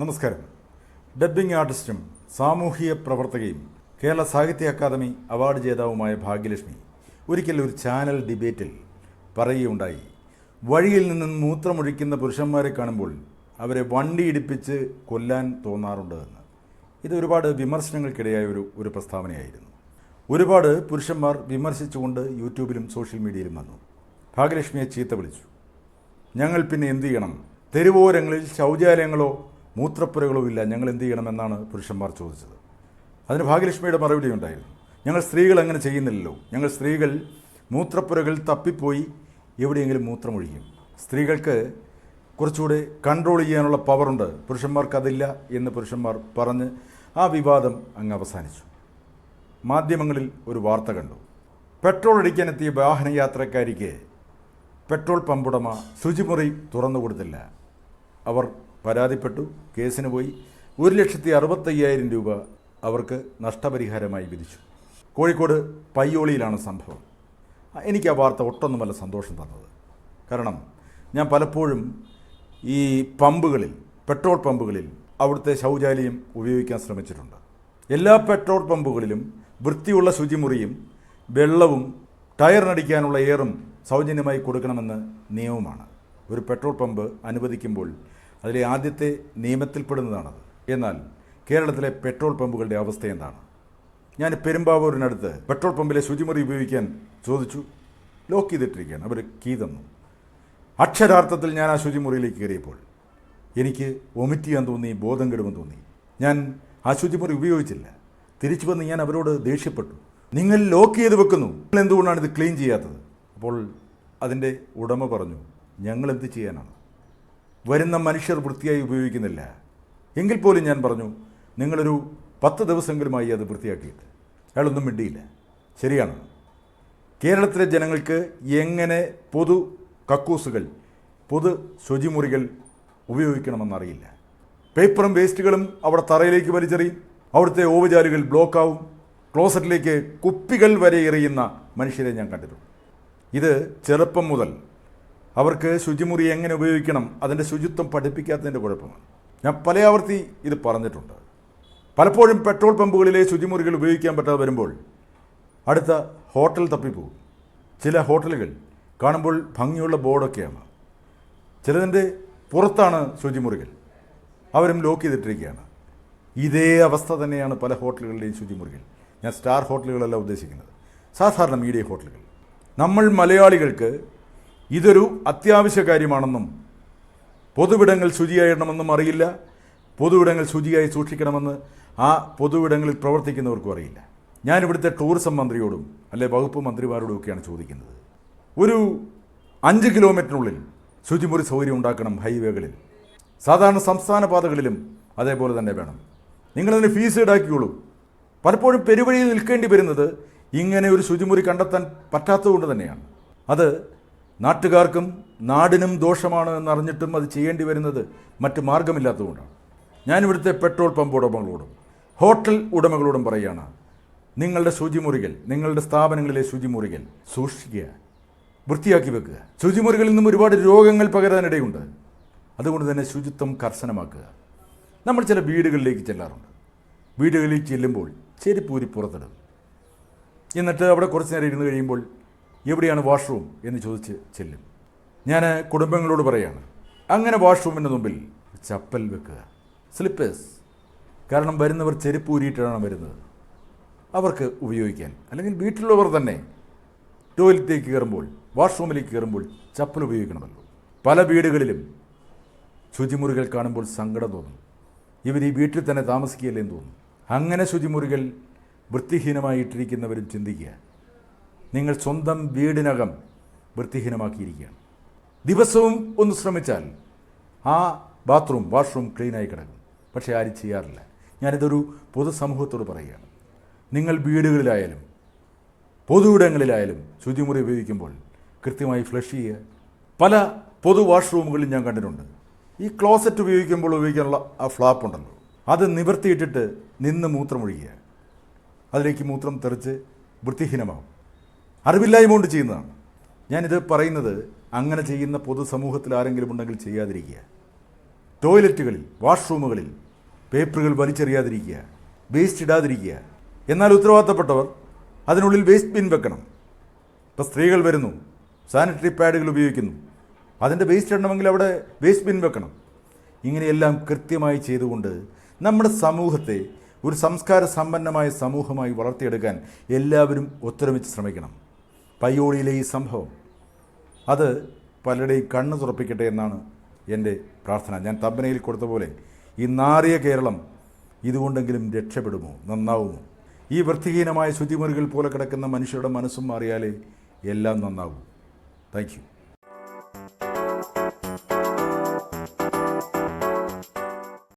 നമസ്കാരം. ഡബ്ബിംഗ് ആർട്ടിസ്റ്റും സാമൂഹിക പ്രവർത്തകയും കേരള സാഹിത്യ അക്കാദമി അവാർഡ് ജേതാവുമായ ഭാഗ്യലക്ഷ്മി ഒരിക്കൽ ഒരു ചാനൽ ഡിബേറ്റിൽ പറയുകയുണ്ടായി. വഴിയിൽ നിന്നും മൂത്രമൊഴിക്കുന്ന പുരുഷന്മാരെ കാണുമ്പോൾ അവരെ വണ്ടി ഇടിപ്പിച്ച് കൊല്ലാൻ തോന്നാറുണ്ട് എന്ന്. ഇത് ഒരുപാട് വിമർശനങ്ങൾക്കിടയായ ഒരു ഒരു പ്രസ്താവനയായിരുന്നു. ഒരുപാട് പുരുഷന്മാർ വിമർശിച്ചുകൊണ്ട് യൂട്യൂബിലും സോഷ്യൽ മീഡിയയിലും വന്നു. ഭാഗ്യലക്ഷ്മിയെ ചീത്ത വിളിച്ചു. ഞങ്ങൾ പിന്നെ എന്തു ചെയ്യണം? തെരുവോരങ്ങളിൽ ശൗചാലയങ്ങളോ മൂത്രപ്പുരകളോ ഇല്ല ഞങ്ങൾ എന്ത് ചെയ്യണമെന്നാണ് പുരുഷന്മാർ ചോദിച്ചത്. അതിന് ഭാഗ്യലക്ഷ്മിയുടെ മറുപടി ഉണ്ടായിരുന്നു. ഞങ്ങൾ സ്ത്രീകൾ അങ്ങനെ ചെയ്യുന്നില്ലല്ലോ. ഞങ്ങൾ സ്ത്രീകൾ മൂത്രപ്പുരകൾ തപ്പിപ്പോയി എവിടെയെങ്കിലും മൂത്രമൊഴിക്കും. സ്ത്രീകൾക്ക് കുറച്ചുകൂടെ കൺട്രോൾ ചെയ്യാനുള്ള പവറുണ്ട് പുരുഷന്മാർക്ക് അതില്ല എന്ന് പുരുഷന്മാർ പറഞ്ഞ് ആ വിവാദം അങ്ങ് അവസാനിച്ചു. മാധ്യമങ്ങളിൽ ഒരു വാർത്ത കണ്ടു. പെട്രോൾ അടിക്കാനെത്തിയ വാഹനയാത്രക്കാരിക്ക് പെട്രോൾ പമ്പുടമ ശുചിമുറി തുറന്നു കൊടുത്തില്ല അവർ പരാതിപ്പെട്ടു. കേസിന് പോയി ഒരു ലക്ഷത്തി അറുപത്തയ്യായിരം രൂപ അവർക്ക് നഷ്ടപരിഹാരമായി വിധിച്ചു. കോഴിക്കോട് പയ്യോളിയിലാണ് സംഭവം. എനിക്ക് ആ വാർത്ത ഒട്ടൊന്നുമല്ല സന്തോഷം തന്നത്. കാരണം ഞാൻ പലപ്പോഴും ഈ പമ്പുകളിൽ പെട്രോൾ പമ്പുകളിൽ അവിടുത്തെ ശൗചാലയം ഉപയോഗിക്കാൻ ശ്രമിച്ചിട്ടുണ്ട്. എല്ലാ പെട്രോൾ പമ്പുകളിലും വൃത്തിയുള്ള ശുചിമുറിയും വെള്ളവും ടയറിനടിക്കാനുള്ള എയറും സൗജന്യമായി കൊടുക്കണമെന്ന് നിയമമാണ്. ഒരു പെട്രോൾ പമ്പ് അനുവദിക്കുമ്പോൾ അതിലെ ആദ്യത്തെ നിയമത്തിൽപ്പെടുന്നതാണത്. എന്നാൽ കേരളത്തിലെ പെട്രോൾ പമ്പുകളുടെ അവസ്ഥ എന്താണ്? ഞാൻ പെരുമ്പാവൂരിനടുത്ത് പെട്രോൾ പമ്പിലെ ശുചിമുറി ഉപയോഗിക്കാൻ ചോദിച്ചു. ലോക്ക് ചെയ്തിട്ടിരിക്കുകയാണ്. അവർ കീ തന്നു. അക്ഷരാർത്ഥത്തിൽ ഞാൻ ആ ശുചിമുറിയിലേക്ക് കയറിയപ്പോൾ എനിക്ക് വൊമിറ്റ് ചെയ്യാൻ തോന്നി ബോധം കെടുമെന്ന് തോന്നി. ഞാൻ ആ ശുചിമുറി ഉപയോഗിച്ചില്ല. തിരിച്ചു വന്ന് ഞാൻ അവരോട് ദേഷ്യപ്പെട്ടു. നിങ്ങൾ ലോക്ക് ചെയ്ത് വെക്കുന്നു. നിങ്ങൾ എന്തുകൊണ്ടാണ് ഇത് ക്ലീൻ ചെയ്യാത്തത്? അപ്പോൾ അതിന്റെ ഉടമ പറഞ്ഞു ഞങ്ങൾ എന്ത് ചെയ്യാനാണ്? വരുന്ന മനുഷ്യർ വൃത്തിയായി ഉപയോഗിക്കുന്നില്ല. എങ്കിൽ പോലും ഞാൻ പറഞ്ഞു നിങ്ങളൊരു പത്ത് ദിവസമെങ്കിലുമായി അത് വൃത്തിയാക്കിയിട്ട്. അയാളൊന്നും മിണ്ടിയില്ല. ശരിയാണ്. കേരളത്തിലെ ജനങ്ങൾക്ക് എങ്ങനെ പൊതു കക്കൂസുകൾ പൊതു ശുചിമുറികൾ ഉപയോഗിക്കണമെന്നറിയില്ല. പേപ്പറും വേസ്റ്റുകളും അവിടെ തറയിലേക്ക് വലിച്ചെറിയും. അവിടുത്തെ ഓവുചാലുകൾ ബ്ലോക്കാവും. ക്ലോസറ്റിലേക്ക് കുപ്പികൾ വരെ എറിയുന്ന മനുഷ്യരെ ഞാൻ കണ്ടിട്ടുണ്ട്. ഇത് ചെറുപ്പം മുതൽ അവർക്ക് ശുചിമുറി എങ്ങനെ ഉപയോഗിക്കണം അതിന്റെ ശുചിത്വം പഠിപ്പിക്കാത്തതിന്റെ കുഴപ്പമാണ്. ഞാൻ പല ആവർത്തി ഇത് പറഞ്ഞിട്ടുണ്ട്. പലപ്പോഴും പെട്രോൾ പമ്പുകളിലെ ശുചിമുറികൾ ഉപയോഗിക്കാൻ പറ്റാതെ വരുമ്പോൾ അടുത്ത ഹോട്ടൽ തപ്പിപ്പോകും. ചില ഹോട്ടലുകൾ കാണുമ്പോൾ ഭംഗിയുള്ള ബോർഡൊക്കെയാണ്. ചിലതിന്റെ പുറത്താണ് ശുചിമുറികൾ. അവരും ലോക്ക് ചെയ്തിട്ടിരിക്കുകയാണ്. ഇതേ അവസ്ഥ തന്നെയാണ് പല ഹോട്ടലുകളുടെയും ശുചിമുറികൾ. ഞാൻ സ്റ്റാർ ഹോട്ടലുകളല്ല ഉദ്ദേശിക്കുന്നത്. സാധാരണ മീഡിയ ഹോട്ടലുകൾ. നമ്മൾ മലയാളികൾക്ക് ഇതൊരു അത്യാവശ്യ കാര്യമാണെന്നും പൊതുവിടങ്ങൾ ശുചിയായിടണമെന്നും അറിയില്ല. പൊതുവിടങ്ങൾ ശുചിയായി സൂക്ഷിക്കണമെന്ന് ആ പൊതുവിടങ്ങളിൽ പ്രവർത്തിക്കുന്നവർക്കും അറിയില്ല. ഞാൻ ഇവിടുത്തെ ടൂറിസം മന്ത്രിയോടും അല്ലെ വകുപ്പ് മന്ത്രിമാരോടും ഒക്കെയാണ് ചോദിക്കുന്നത്. ഒരു അഞ്ച് കിലോമീറ്ററിനുള്ളിൽ ശുചിമുറി സൗകര്യം ഉണ്ടാക്കണം ഹൈവേകളിൽ. സാധാരണ സംസ്ഥാന പാതകളിലും അതേപോലെ തന്നെ വേണം. നിങ്ങളതിന് ഫീസ് ഈടാക്കിയോളൂ പലപ്പോഴും പെരുവഴിയിൽ നിൽക്കേണ്ടി വരുന്നത് ഇങ്ങനെ ഒരു ശുചിമുറി കണ്ടെത്താൻ പറ്റാത്തതുകൊണ്ട് തന്നെയാണ്. അത് നാട്ടുകാർക്കും നാടിനും ദോഷമാണ് എന്നറിഞ്ഞിട്ടും അത് ചെയ്യേണ്ടി വരുന്നത് മറ്റ് മാർഗമില്ലാത്തതുകൊണ്ടാണ്. ഞാനിവിടുത്തെ പെട്രോൾ പമ്പ് ഉടമകളോടും ഹോട്ടൽ ഉടമകളോടും പറയുകയാണ് നിങ്ങളുടെ ശുചിമുറികൾ നിങ്ങളുടെ സ്ഥാപനങ്ങളിലെ ശുചിമുറികൾ സൂക്ഷിക്കുക വൃത്തിയാക്കി വെക്കുക. ശുചിമുറികളിൽ നിന്നും ഒരുപാട് രോഗങ്ങൾ പകരാനിടയുണ്ട്. അതുകൊണ്ട് തന്നെ ശുചിത്വം കർശനമാക്കുക. നമ്മൾ ചില വീടുകളിലേക്ക് ചെല്ലാറുണ്ട്. വീടുകളിൽ ചെല്ലുമ്പോൾ ചെരുപ്പൂരി പുറത്തിടും. എന്നിട്ട് അവിടെ കുറച്ച് നേരം ഇരുന്ന് കഴിയുമ്പോൾ എവിടെയാണ് വാഷ്റൂം എന്ന് ചോദിച്ച് ചെല്ലും. ഞാൻ കുടുംബങ്ങളോട് പറയാണ് അങ്ങനെ വാഷ്റൂമിന്റെ മുമ്പിൽ ചപ്പൽ വെക്കുക. സ്ലിപ്പേഴ്സ് കാരണം വരുന്നവർ ചെരുപ്പ് ഊരിയിട്ടാണ് വരുന്നത്. അവർക്ക് ഉപയോഗിക്കാൻ അല്ലെങ്കിൽ വീട്ടിലുള്ളവർ തന്നെ ടോയ്ലറ്റിലേക്ക് കയറുമ്പോൾ വാഷ്റൂമിലേക്ക് കയറുമ്പോൾ ചപ്പൽ ഉപയോഗിക്കണമല്ലോ. പല വീടുകളിലും ശുചിമുറികൾ കാണുമ്പോൾ സങ്കടം തോന്നും. ഇവർ ഈ വീട്ടിൽ തന്നെ താമസിക്കുകയല്ലേ എന്ന് തോന്നും. അങ്ങനെ ശുചിമുറികൾ വൃത്തിഹീനമായി ഇട്ടിരിക്കുന്നവരും ചിന്തിക്കുക. നിങ്ങൾ സ്വന്തം വീടിനകം വൃത്തിഹീനമാക്കിയിരിക്കുകയാണ്. ദിവസവും ഒന്ന് ശ്രമിച്ചാൽ ആ ബാത്റൂം വാഷ്റൂം ക്ലീനായി കിടക്കും. പക്ഷേ ആരും ചെയ്യാറില്ല. ഞാനിതൊരു പൊതുസമൂഹത്തോട് പറയുകയാണ്. നിങ്ങൾ വീടുകളിലായാലും പൊതുവിടങ്ങളിലായാലും ശുചിമുറി ഉപയോഗിക്കുമ്പോൾ കൃത്യമായി ഫ്ലഷ് ചെയ്യുക. പല പൊതു വാഷ്റൂമുകളിൽ ഞാൻ കണ്ടിട്ടുണ്ട്. ഈ ക്ലോസറ്റ് ഉപയോഗിക്കുമ്പോൾ ഉപയോഗിക്കാനുള്ള ആ ഫ്ലാപ്പ് ഉണ്ടല്ലോ. അത് നിവർത്തിയിട്ടിട്ട് നിന്ന് മൂത്രമൊഴിക്കുക. അതിലേക്ക് മൂത്രം തെറിച്ച് വൃത്തിഹീനമാവും. അറിവില്ലായ്മ കൊണ്ട് ചെയ്യുന്നതാണ്. ഞാനിത് പറയുന്നത് അങ്ങനെ ചെയ്യുന്ന പൊതുസമൂഹത്തിൽ ആരെങ്കിലും ഉണ്ടെങ്കിൽ ചെയ്യാതിരിക്കുക. ടോയ്ലറ്റുകളിൽ വാഷ്റൂമുകളിൽ പേപ്പറുകൾ വലിച്ചെറിയാതിരിക്കുക വേസ്റ്റ് ഇടാതിരിക്കുക. എന്നാൽ ഉത്തരവാദിത്തപ്പെട്ടവർ അതിനുള്ളിൽ വേസ്റ്റ് ബിൻ വെക്കണം. ഇപ്പോൾ സ്ത്രീകൾ വരുന്നു സാനിറ്ററി പാഡുകൾ ഉപയോഗിക്കുന്നു. അതിന്റെ വേസ്റ്റ് ഇടണമെങ്കിൽ അവിടെ വേസ്റ്റ് ബിൻ വെക്കണം. ഇങ്ങനെയെല്ലാം കൃത്യമായി ചെയ്തുകൊണ്ട് നമ്മുടെ സമൂഹത്തെ ഒരു സംസ്കാര സമ്പന്നമായ സമൂഹമായി വളർത്തിയെടുക്കാൻ എല്ലാവരും ഒത്തൊരുമിച്ച് ശ്രമിക്കണം. പയ്യോളിയിലെ ഈ സംഭവം. അത് പലരുടെയും കണ്ണ് തുറപ്പിക്കട്ടെ എന്നാണ് എന്റെ പ്രാർത്ഥന. ഞാൻ തമ്പനയിൽ കൊടുത്ത പോലെ ഈ നാറിയ കേരളം ഇതുകൊണ്ടെങ്കിലും രക്ഷപ്പെടുമോ? നന്നാവുമോ? ഈ വൃത്തിഹീനമായ ശുചിമുറികൾ പോലെ കിടക്കുന്ന മനുഷ്യരുടെ മനസ്സും മാറിയാലേ എല്ലാം നന്നാവൂ. താങ്ക്